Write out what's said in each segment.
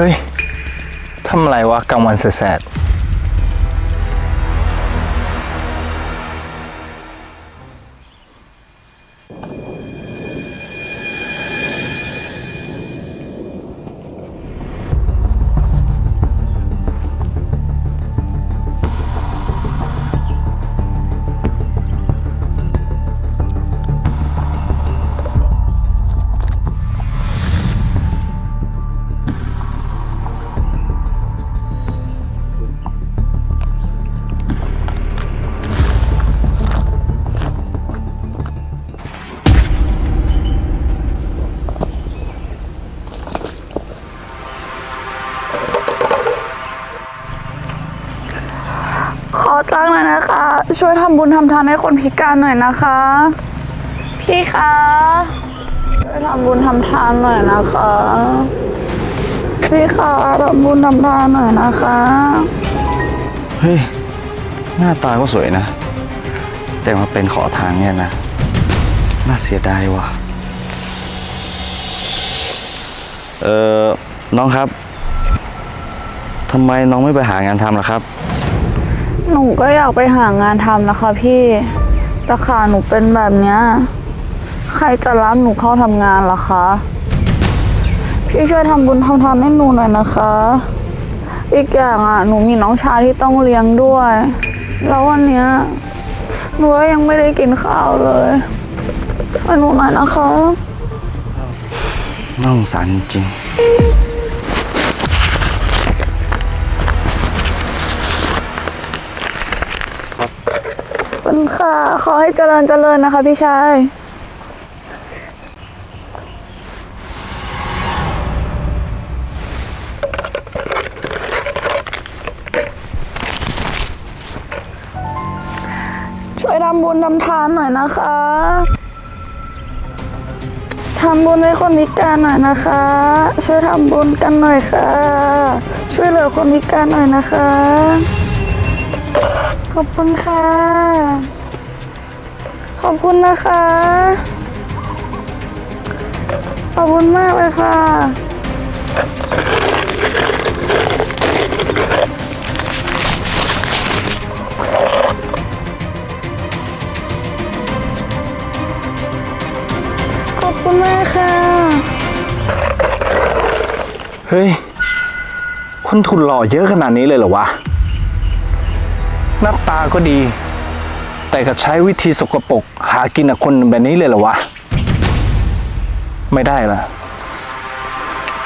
เฮ้ยทำอะไรวะกลางวันแสด ช่วยทำบุญทำทานให้คนพิการหน่อยนะคะ พี่คะช่วยทำบุญทำทานหน่อยนะคะ พี่คะทำบุญทำทานหน่อยนะคะ เฮ้ย หน้าตาก็สวยนะ แต่มาเป็นขอทานเนี่ยนะ น่าเสียดายว่ะ เออน้องครับทำไมน้องไม่ไปหางานทำล่ะครับ หนูก็อยากไปหางานทำนะคะพี่ แต่ขาหนูเป็นแบบเนี้ย ใครจะรับหนูเข้าทำงานล่ะคะ พี่ช่วยทำบุญทำทานให้หนูหน่อยนะคะ อีกอย่างอะหนูมีน้องชายที่ต้องเลี้ยงด้วย แล้ววันเนี้ยหนูก็ยังไม่ได้กินข้าวเลยช่วยหนูหน่อยนะคะ น่าสงสารจริง คุณค่ะ ขอให้เจริญเจริญนะคะพี่ชายช่วยทำบุญทำทานหน่อยนะคะทำบุญให้คนพิการหน่อยนะคะ ช่วยทำบุญกันหน่อยค่ะ ช่วยเหลือคนพิการหน่อยนะคะ อบคุณค่ะ ขอบคุณนะคะ ขอบคุณมากเลยค่ะ ขอบคุณมากค่ะ เฮ้ย คนทุนหล่อเยอะขนาดนี้เลยเหรอวะ หน้าตาก็ดี แต่ก็ใช้วิธีสกปรกหากินกับคนแบบนี้เลยเหรอวะ ไม่ได้ละ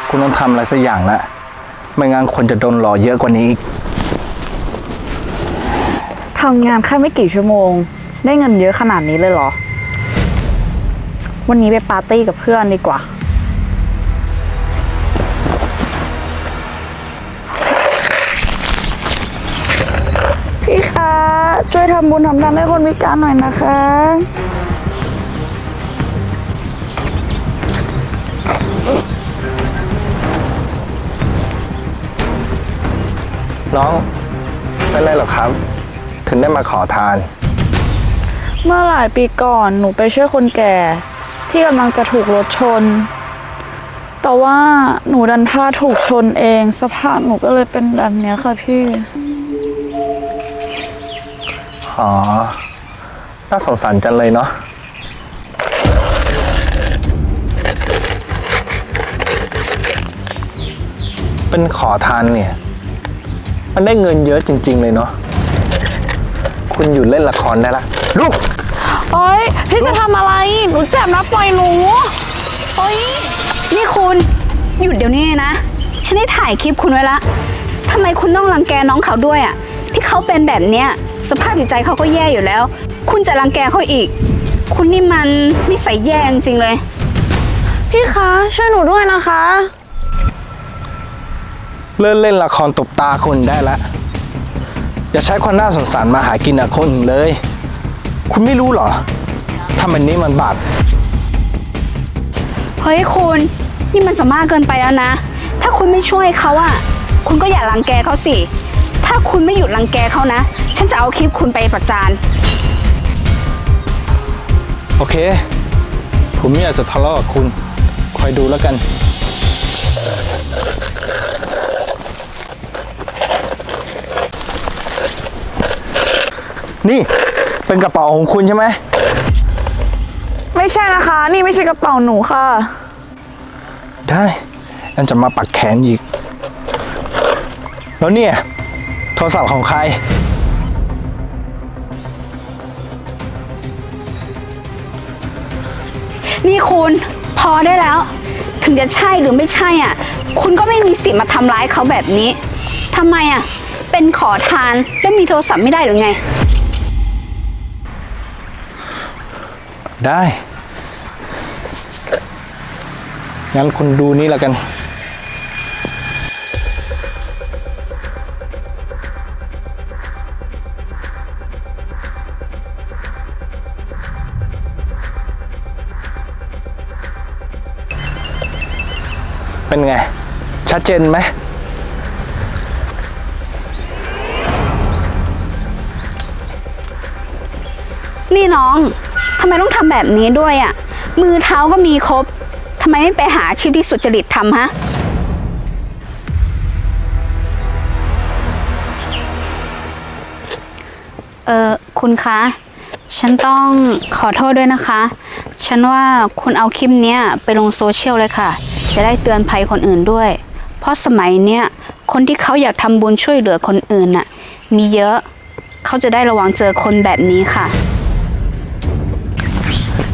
คุณต้องทำอะไรสักอย่างละไม่งั้นคนจะโดนหล่อเยอะกว่านี้อีกทำงานแค่ไม่กี่ชั่วโมง ได้เงินเยอะขนาดนี้เลยเหรอ วันนี้ไปปาร์ตี้กับเพื่อนดีกว่าำบุญทำทานให้คนพิการหน่อยนะคะ น้อง เป็นไรเหรอครับ ถึงได้มาขอทาน เมื่อหลายปีก่อนหนูไปช่วยคนแก่ ที่กำลังจะถูกรถชน แต่ว่าหนูดันพลาดถูกชนเอง สภาพหนูก็เลยเป็นแบบเนี้ยค่ะพี่ อ๋อ น่าสงสารจังเลยเนาะเป็นขอทานเนี่ย มันได้เงินเยอะจริง ๆ เลยเนาะคุณหยุดเล่นละครได้ละลูก เอ้ย พี่จะทำอะไร หนูเจ็บนะปล่อยหนูเอ้ย นี่คุณ หยุดเดี๋ยวนี้นะ ฉันได้ถ่ายคลิปคุณไว้ละทำไมคุณต้องรังแกน้องเขาด้วยอะ่ะที่เขาเป็นแบบเนี้ย สภาพจิตใจเขาก็แย่อยู่แล้ว คุณจะรังแกเขาอีก คุณนี่มันนิสัยแย่จริงๆเลย พี่คะ ช่วยหนูด้วยนะคะ เลิกเล่นละครตบตาคนได้ละอย่าใช้ความน่าสงสารมาหากินกับคนอื่นเลย คุณไม่รู้เหรอทำแบบนี้มันบาปเฮ้ยคุณนี่มันจะมากเกินไปแล้วนะ ถ้าคุณไม่ช่วยเขาอะคุณก็อย่ารังแกเขาสิ ถ้าคุณไม่หยุดรังแกเขานะ ฉันจะเอาคลิปคุณไปประจาน โอเค ผมไม่อยากจะทะเลาะกับคุณ คอยดูแล้วกัน นี่เป็นกระเป๋าของคุณใช่ไหม ไม่ใช่นะคะ นี่ไม่ใช่กระเป๋าหนูค่ะ ได้อันจะมาปักแขนอีก แล้วเนี่ยโท รศัพท์ของใคร นี่คุณพอได้แล้ว ถึงจะใช่หรือไม่ใช่อะ คุณก็ไม่มีสิทธิ์มาทำร้ายเขาแบบนี้ทำไมอะ เป็นขอทานแล้วมีโทรศัพท์ไม่ได้หรือไง ได้ งั้นคุณดูนี่แล้วกัน เป็นไง ชัดเจนไหมนี่น้องทำไมต้องทำแบบนี้ด้วยอะ มือเท้าก็มีครบทำไมไม่ไปหาอาชีพที่สุจริตทำฮะ เออคุณคะ ฉันต้องขอโทษด้วยนะคะ ฉันว่าคุณเอาคลิปเนี้ยไปลงโซเชียลเลยค่ะ จะได้เตือนภัยคนอื่นด้วย เพราะสมัยเนี้ยคนที่เขาอยากทำบุญช่วยเหลือคนอื่นน่ะมีเยอะเขาจะได้ระวังเจอคนแบบนี้ค่ะ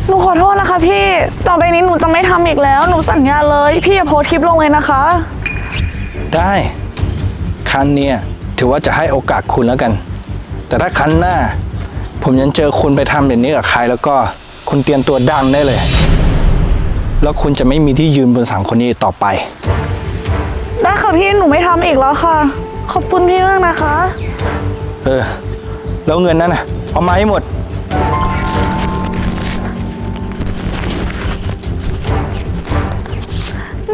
หนูขอโทษนะคะ พี่ ต่อไปนี้หนูจะไม่ทำอีกแล้ว หนูสัญญาเลย พี่อย่าโพสต์คลิปลงเลยนะคะ ได้ครั้งเนี้ยถือว่าจะให้โอกาสคุณแล้วกัน แต่ถ้าครั้งหน้า ผมยังเจอคุณไปทำแบบนี้กับใครแล้วก็คุณเตรียมตัวดังได้เลย แล้วคุณจะไม่มีที่ยืนบนสังคนนี้อีกต่อไป ได้ค่ะพี่หนูไม่ทำอีกแล้วค่ะ ขอบคุณพี่มากนะคะ เออ แล้วเงินนั้นน่ะ เอามาให้หมด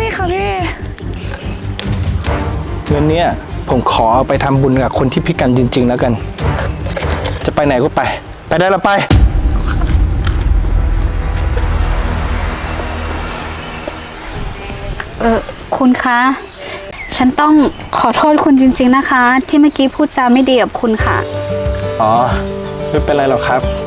นี่ค่ะพี่เงินเนี้ยผมขอเอาไปทำบุญกับคนที่พิการจริง ๆ แล้วกัน จะไปไหนก็ไป ไปได้แล้วไป คุณคะ ฉันต้องขอโทษคุณจริง ๆนะคะ ที่เมื่อกี้พูดจาไม่ดีกับคุณค่ะ อ๋อ ไม่เป็นไรหรอกครับ